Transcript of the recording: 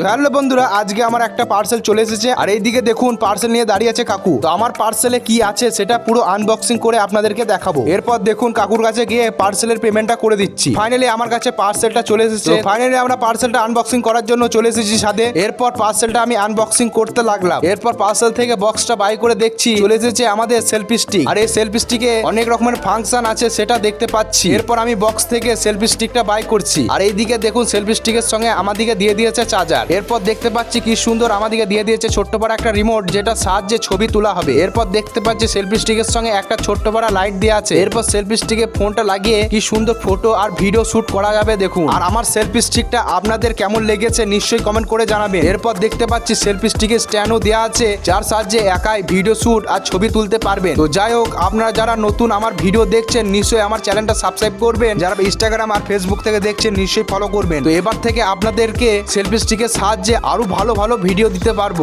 তো হ্যালো বন্ধুরা আজকে আমার একটা পার্সেল চলে এসেছে। আর এইদিকে দেখুন পার্সেল নিয়ে দাঁড়িয়ে আছে কাকু। তো আমার পার্সেলে কি আছে সেটা পুরো আনবক্সিং করে আপনাদেরকে দেখাবো। এরপর দেখুন কাকুর কাছে গিয়ে পার্সেলের পেমেন্টটা করে দিচ্ছি। ফাইনালি আমার কাছে পার্সেলটা চলে এসেছে। ফাইনালি আমরা পার্সেলটা আনবক্সিং করার জন্য চলে এসেছি সাথে এরপর পার্সেলটা আমি আনবক্সিং করতে লাগলাম। এরপর পার্সেল থেকে বক্সটা বাই করে দেখছি। চলে এসেছে আমাদের সেলফি স্টিক আর এই সেলফি স্টিকে অনেক রকমের ফাংশন আছে সেটা দেখতে পাচ্ছি। এরপর আমি বক্স থেকে সেলফি স্টিকটা বাই করছি। আর এইদিকে দেখুন সেলফি স্টিকের সঙ্গে আমাদিকে দিয়ে দিয়েছে চার্জার এরপর দেখতে পাচ্ছি কি সুন্দর আমাদিকে দিয়ে দিয়েছে ছোট্ট পাড়া একটা রিমোট যেটা সাহায্যে ছবি তোলা হবে। এরপর দেখতে পাচ্ছি সেলফি স্টিকের সঙ্গে একটা ছোট্ট পাড়া লাইট দেওয়া আছে। এরপর সেলফি স্টিকে ফোনটা লাগিয়ে কি সুন্দর ফটো আর ভিডিও শুট করা যাবে দেখুন। আর আমার সেলফি স্টিকটা আপনাদের কেমন লেগেছে নিশ্চয়ই কমেন্ট করে জানাবেন। এরপর দেখতে পাচ্ছি সেলফি স্টিকের স্ট্যান্ডও দেওয়া আছে, যার সাহায্যে একাই ভিডিও শুট আর ছবি তুলতে পারবেন। তো যাই হোক, আপনারা যারা নতুন আমার ভিডিও দেখছেন, নিশ্চয়ই আমার চ্যানেলটা সাবস্ক্রাইব করবেন। যারা ইনস্টাগ্রাম আর ফেসবুক থেকে দেখছেন, নিশ্চয়ই ফলো করবেন। তো এবার থেকে আপনাদেরকে সেলফি স্টিকের সাহায্যে আরও ভালো ভালো ভিডিও দিতে পারব।